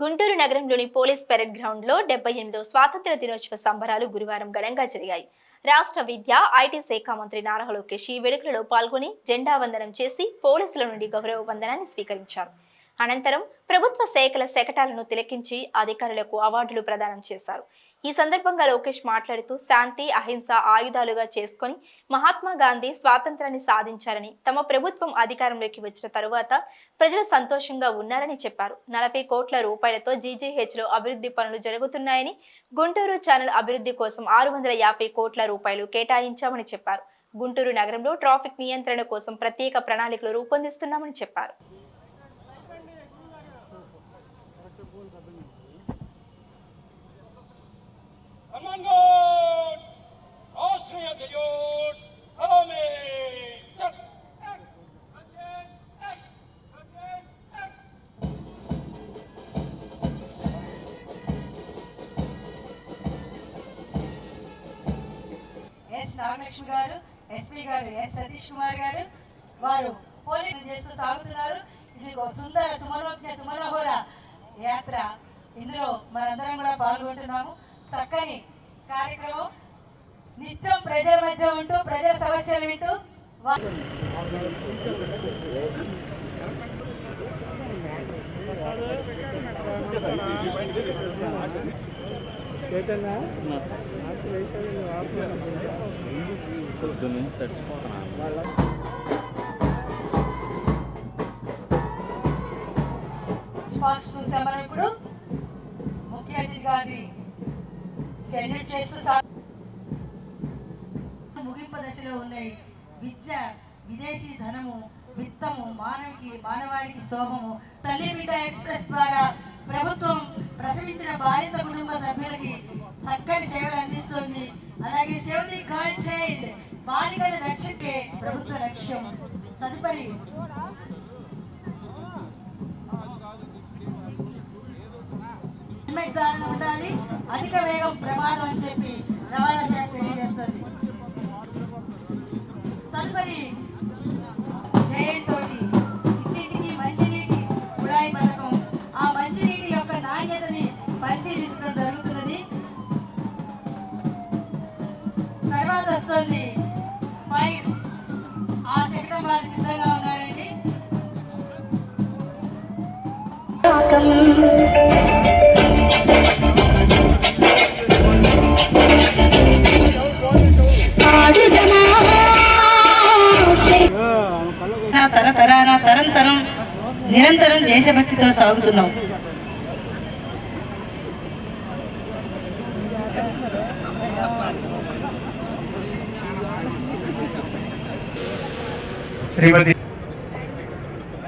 గుంటూరు నగరంలోని police parade గ్రౌండ్లో డెబ్బై ఎనిమిదో స్వాతంత్ర దినోత్సవ సంబరాలు గురువారం ఘనంగా జరిగాయి. రాష్ట్ర విద్య ఐటీ శాఖ మంత్రి నారా లోకేష్ ఈ వేడుకలలో పాల్గొని జెండా వందనం చేసి పోలీసుల నుండి గౌరవ వందనాన్ని స్వీకరించారు. అనంతరం ప్రభుత్వ శాఖల శకటాలను తిలకించి అధికారులకు అవార్డులు ప్రదానం చేశారు. ఈ సందర్భంగా లోకేష్ మాట్లాడుతూ శాంతి అహింస ఆయుధాలుగా చేసుకొని మహాత్మా గాంధీ స్వాతంత్రాన్ని సాధించారని తమ ప్రభుత్వం అధికారంలోకి వచ్చిన తరువాత ప్రజలు సంతోషంగా ఉన్నారని చెప్పారు. నలభై కోట్ల రూపాయలతో జీజీహెచ్లో అభివృద్ధి పనులు జరుగుతున్నాయని గుంటూరు ఛానల్ అభివృద్ధి కోసం ఆరు వందల యాభై కోట్ల రూపాయలు కేటాయించామని చెప్పారు. గుంటూరు నగరంలో ట్రాఫిక్ నియంత్రణ కోసం ప్రత్యేక ప్రణాళికలు రూపొందిస్తున్నామని చెప్పారు. సన్మాన్గోడ్ రాష్ట్రీయ సయోట్ ఎస్ నాగలక్ష్మి గారు ఎస్పీ గారు ఎస్ సతీష్ కుమార్ గారు వారు పోలీసులు చేస్తూ సాగుతున్నారు. ఇది ఒక సుందర సుమనోజ్ఞ సుమనోహర యాత్ర. ఇందులో మనందరం కూడా పాల్గొంటున్నాము. చక్కని కార్యక్రమం. నిత్యం ప్రజల మధ్య ఉంటూ ప్రజల సమస్యలు వింటూ చూసామని ఇప్పుడు ముఖ్య అతిథి గారిని సెల్యూట్ చేస్తూ ముగింపు దశలో ఉన్నాయి విద్య విదేశీ ధనము విత్తము మానవికి మానవాడికి శోభము. తల్లి బిడ్డ ఎక్స్ప్రెస్ ద్వారా ప్రభుత్వం ప్రసవించిన బాధిత కుటుంబ సభ్యులకి చక్కని సేవలు అందిస్తుంది. అలాగే సేవ్ ది గర్ల్ చైల్డ్ బాలికను రక్షితే ప్రభుత్వ లక్ష్యం. తదుపరి హెల్మెట్ ధరణ ఉండాలి. అధిక వేగం ప్రమాదం అని చెప్పి రవాణా శాఖ తెలియజేస్తుంది. తదుపరి జయంతో ఇంటింటికి మంచినీటి కుళాయి పథకం. ఆ మంచినీటి యొక్క నాణ్యతని పరిశీలించడం జరుగుతున్నది. తర్వాత వస్తుంది ఫైర్. ఆ శకటం వాళ్ళు సిద్ధంగా ఉన్నారండి. నిరంతరం దేశభక్తితో సాగుతున్నాం. Shrimati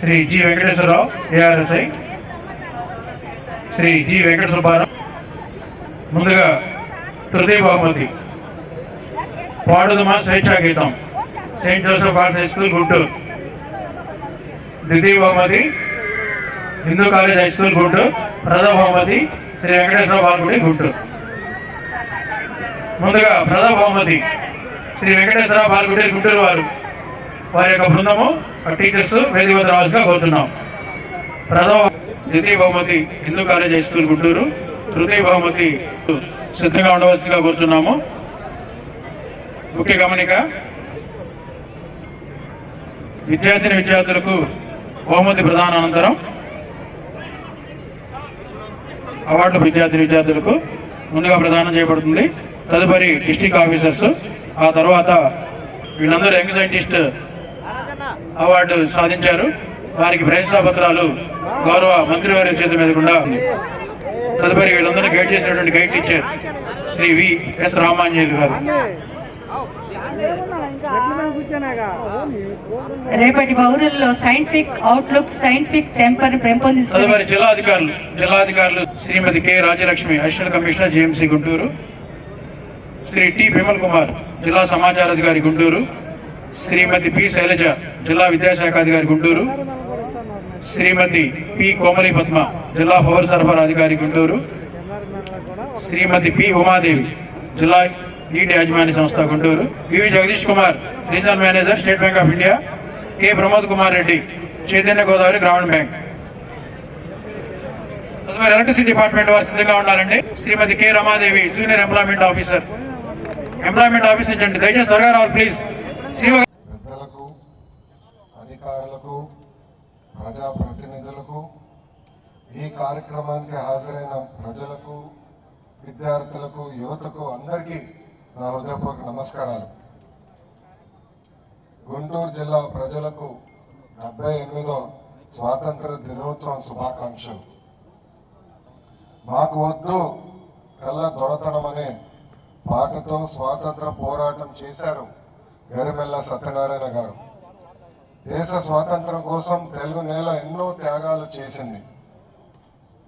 Shri G Venkateswararao ARSI Shri G Venkata Subbarao ముందుగా తృతీయ బహుమతి పాడుదమా స్వేచ్ఛా గీతం Saint Joseph Arts High School Guntur. ద్వితీయ బహుమతి Hindu College High School Guntur ప్రథమ బహుమతి శ్రీ వెంకటేశ్వర బాలగుడి గుంటూరు ముందుగా ప్రథమ బహుమతి శ్రీ వెంకటేశ్వర బాలగుడి గుంటూరు వారు. వారి యొక్క బృందము టీచర్స్ వేదిక రావాల్సిగా కోరుతున్నాం. ప్రథమ ద్వితీయ బహుమతి Hindu College High School Guntur. తృతీయ బహుమతి సిద్ధంగా ఉండవలసిందిగా కోరుతున్నాము. ముఖ్య గమనిక విద్యార్థిని విద్యార్థులకు బహుమతి ప్రదాన అనంతరం అవార్డు విద్యార్థి విద్యార్థులకు ముందుగా ప్రదానం చేయబడుతుంది. తదుపరి డిస్టిక్ ఆఫీసర్స్ ఆ తర్వాత వీళ్ళందరూ యంగ్ సైంటిస్ట్ అవార్డు సాధించారు. వారికి ప్రశంసా గౌరవ మంత్రివారి చేతి మీద కూడా ఉంది. తదుపరి వీళ్ళందరూ గైడ్ చేసినటువంటి guide teacher Shri V S Ramanjali గారు. రేపటి పౌరుల్లో సైంటిఫిక్ అవుట్లుక్ సైంటిఫిక్ టెంపర్ పెంపొందించడం తదుపరి జిల్లా అధికారులు జిల్లా అధికారులు Shrimati K Rajalakshmi additional commissioner JMC Guntur Shri T Vimal Kumar జిల్లా సమాచార అధికారి గుంటూరు శ్రీమతి పి శైలజ జిల్లా విద్యాశాఖ అధికారి గుంటూరు శ్రీమతి పి కోమలి పద్మ జిల్లా పౌర సరఫరా అధికారి గుంటూరు శ్రీమతి పి ఉమాదేవి జిల్లా నీటి యాజమాన్య సంస్థ Guntur. VV Jagadish Kumar regional manager State Bank of India. K. Pramod Kumar Reddy Chaitanya Godavari Grameena bank. తదుపరి ఎలక్ట్రిసిటీ డిపార్ట్మెంట్ వారు సిద్ధంగా ఉండాలండి Shrimati K. Ramadevi junior employment officer. Employment office నుంచి అండి. దయచేసి త్వరగా రావాలి ప్లీజ్. శివ పెద్దలకు అధికారులకు ప్రజాప్రతినిధులకు ఈ కార్యక్రమానికి హాజరైన ప్రజలకు విద్యార్థులకు యువతకు అందరికీ నా హృదయపూర్వక నమస్కారాలు. గుంటూరు జిల్లా ప్రజలకు డెబ్బై ఎనిమిదో స్వాతంత్ర దినోత్సవం శుభాకాంక్షలు. మాకు వద్దు కళ్ళ దొరతనం అనే పాటతో స్వాతంత్ర పోరాటం చేశారు గరిమెల్ల సత్యనారాయణ గారు. దేశ స్వాతంత్రం కోసం తెలుగు నేల ఎన్నో త్యాగాలు చేసింది.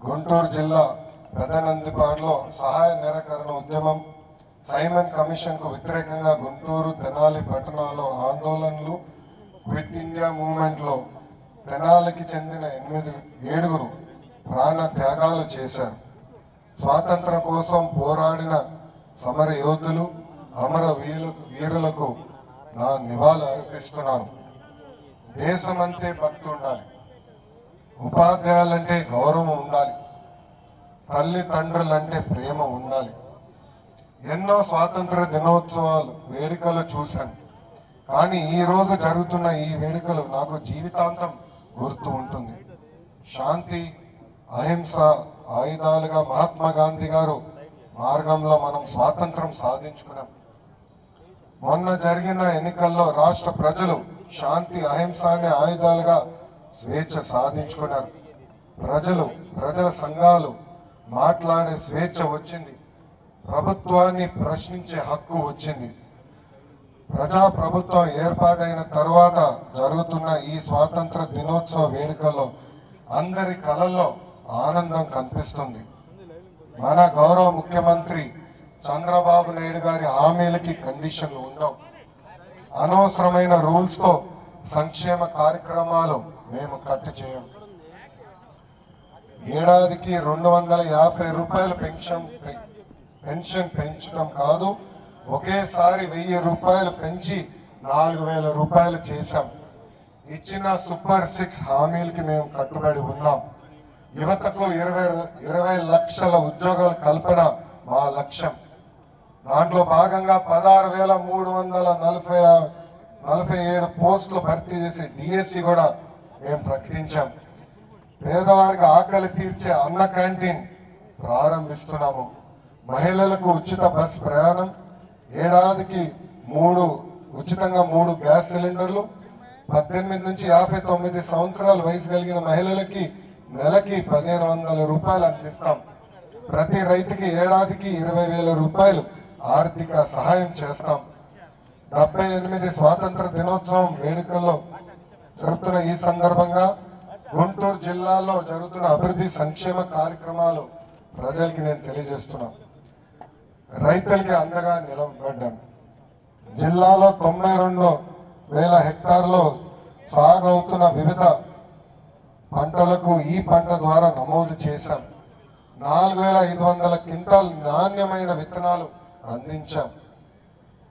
గుంటూరు జిల్లా పెదనందిపాడులో సహాయ నిరాకరణ ఉద్యమం సైమన్ కమిషన్కు వ్యతిరేకంగా గుంటూరు తెనాలి పట్టణాల్లో ఆందోళనలు క్విట్ ఇండియా మూవ్మెంట్లో తెనాలికి చెందిన ఎనిమిది ఏడుగురు ప్రాణ త్యాగాలు చేశారు. స్వాతంత్రం కోసం పోరాడిన సమర యోధులు అమర వీరు వీరులకు నా నివాళులు అర్పిస్తున్నాను. దేశమంతే భక్తి ఉండాలి. ఉపాధ్యాయులంటే గౌరవం ఉండాలి. తల్లిదండ్రులంటే ప్రేమ ఉండాలి. ఎన్నో స్వాతంత్ర దినోత్సవాలు వేడుకలు చూశాను. కానీ ఈ రోజు జరుగుతున్న ఈ వేడుకలు నాకు జీవితాంతం గుర్తు ఉంటుంది. శాంతి అహింస ఆయుధాలుగా మహాత్మా గాంధీ గారు మార్గంలో మనం స్వాతంత్రం సాధించుకున్నాం. మొన్న జరిగిన ఎన్నికల్లో రాష్ట్ర ప్రజలు శాంతి అహింస అనే ఆయుధాలుగా స్వేచ్ఛ సాధించుకున్నారు. ప్రజలు ప్రజల సంఘాలు మాట్లాడే స్వేచ్ఛ వచ్చింది. ప్రభుత్వాన్ని ప్రశ్నించే హక్కు వచ్చింది. ప్రజా ప్రభుత్వం ఏర్పాటైన తర్వాత జరుగుతున్న ఈ స్వాతంత్ర దినోత్సవ వేడుకల్లో అందరి కళల్లో ఆనందం కనిపిస్తుంది. మన గౌరవ ముఖ్యమంత్రి చంద్రబాబు నాయుడు గారి హామీలకి కండిషన్లు ఉండవు. అనవసరమైన రూల్స్తో సంక్షేమ కార్యక్రమాలు మేము కట్టు చేయం. ఏడాదికి రెండు వందల యాభై రూపాయల పెన్షన్ పెన్షన్ పెంచడం కాదు. ఒకేసారి వెయ్యి రూపాయలు పెంచి నాలుగు వేల రూపాయలు చేశాం. ఇచ్చిన సూపర్ సిక్స్ హామీలకి మేము కట్టుబడి ఉన్నాం. యువతకు ఇరవై ఇరవై లక్షల ఉద్యోగాల కల్పన మా లక్ష్యం. దాంట్లో భాగంగా పదహారు వేల మూడు వందల నలభై నలభై ఏడు పోస్టులు భర్తీ చేసి డిఎస్సి కూడా మేము ప్రకటించాం. పేదవాడికి ఆకలి తీర్చే అన్న క్యాంటీన్ ప్రారంభిస్తున్నాము. మహిళలకు ఉచిత బస్ ప్రయాణం ఏడాదికి మూడు ఉచితంగా మూడు గ్యాస్ సిలిండర్లు పద్దెనిమిది నుంచి యాభై తొమ్మిది సంవత్సరాల వయసు కలిగిన మహిళలకి నెలకి పదిహేను వందల రూపాయలు అందిస్తాం. ప్రతి రైతుకి ఏడాదికి ఇరవై వేల రూపాయలు ఆర్థిక సహాయం చేస్తాం. డెబ్బై ఎనిమిది స్వాతంత్ర దినోత్సవం వేడుకల్లో జరుగుతున్న ఈ సందర్భంగా గుంటూరు జిల్లాలో జరుగుతున్న అభివృద్ధి సంక్షేమ కార్యక్రమాలు ప్రజలకి నేను తెలియజేస్తున్నాను. రైతులకి అండగా నిలబడ్డాం. జిల్లాలో తొంభై రెండు వేల హెక్టార్లో సాగు అవుతున్న వివిధ పంటలకు ఈ పంట ద్వారా నమోదు చేశాం. నాలుగు వేల ఐదు వందల క్వింటాల్ నాణ్యమైన విత్తనాలు అందించాం.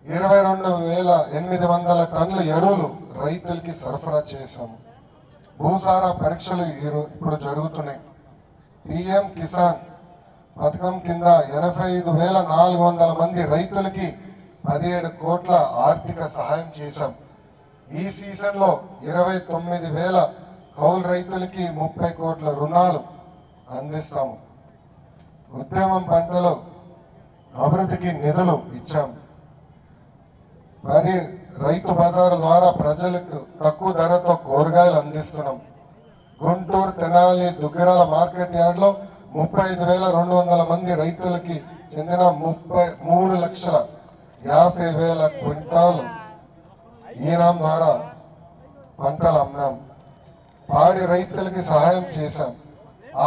ఇరవై రెండు వేల ఎనిమిది వందల టన్నుల ఎరువులు రైతులకి సరఫరా చేశాము భూసార పరీక్షలు ఇప్పుడు జరుగుతున్నాయి. పిఎం కిసాన్ పథకం కింద ఎనభై ఐదు వేల నాలుగు వందల మంది రైతులకి పదిహేడు కోట్ల ఆర్థిక సహాయం చేశాం. ఈ సీజన్లో ఇరవై తొమ్మిది వేల కౌలు రైతులకి ముప్పై కోట్ల రుణాలు అందిస్తాము. ఉద్యమం పంటలు అభివృద్ధికి నిధులు ఇచ్చాం. అది రైతు బజారు ద్వారా ప్రజలకు తక్కువ ధరతో కూరగాయలు అందిస్తున్నాం. గుంటూరు తెనాలి దుగ్గరాల మార్కెట్ యార్డ్లో ముప్పై ఐదు వేల రెండు వందల మంది రైతులకి చెందిన ముప్పై మూడు లక్షల యాభై వేల క్వింటాలు ఈనాం ద్వారా పంటలు అమ్మాం. పాడి రైతులకి సహాయం చేశాం.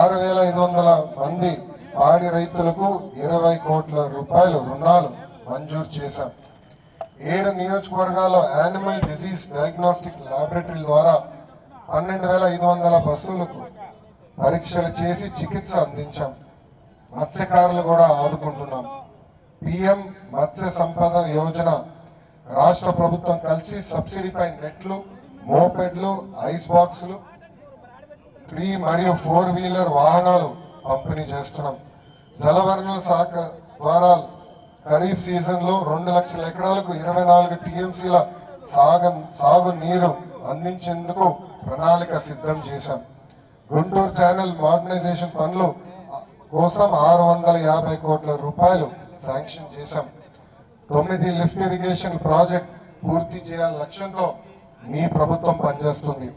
ఆరు వేల ఐదు వందల మంది పాడి రైతులకు ఇరవై కోట్ల రూపాయలు రుణాలు మంజూరు చేశాం. ఏడు నియోజకవర్గాల్లో యానిమల్ డిసీజ్ డయాగ్నోస్టిక్ ల్యాబొరేటరీ ద్వారా పన్నెండు వేల ఐదు వందల బస్సులకు పరీక్షలు చేసి చికిత్స అందించాం. మత్స్యకారులు కూడా ఆదుకుంటున్నాం. పిఎం మత్స్య సంపద యోజన రాష్ట్ర ప్రభుత్వం కలిసి సబ్సిడీపై నెట్లు మోపెడ్లు ఐస్ బాక్సులు త్రీ మరియు ఫోర్ వీలర్ వాహనాలు పంపిణీ చేస్తున్నాం. జలవనరుల శాఖ ద్వారా ఖరీఫ్ సీజన్లో రెండు లక్షల ఎకరాలకు ఇరవై నాలుగు టీఎంసీల సాగు సాగు నీరు అందించేందుకు ప్రణాళిక సిద్ధం చేశాం. గుంటూరు ఛానల్ మోడర్నైజేషన్ పనులు కోసం ఆరు వందల యాభై కోట్ల రూపాయలు శాంక్షన్ చేశాం. తొమ్మిది లిఫ్ట్ ఇరిగేషన్ ప్రాజెక్ట్ పూర్తి చేయాల లక్ష్యంతో మీ ప్రభుత్వం పనిచేస్తుంది.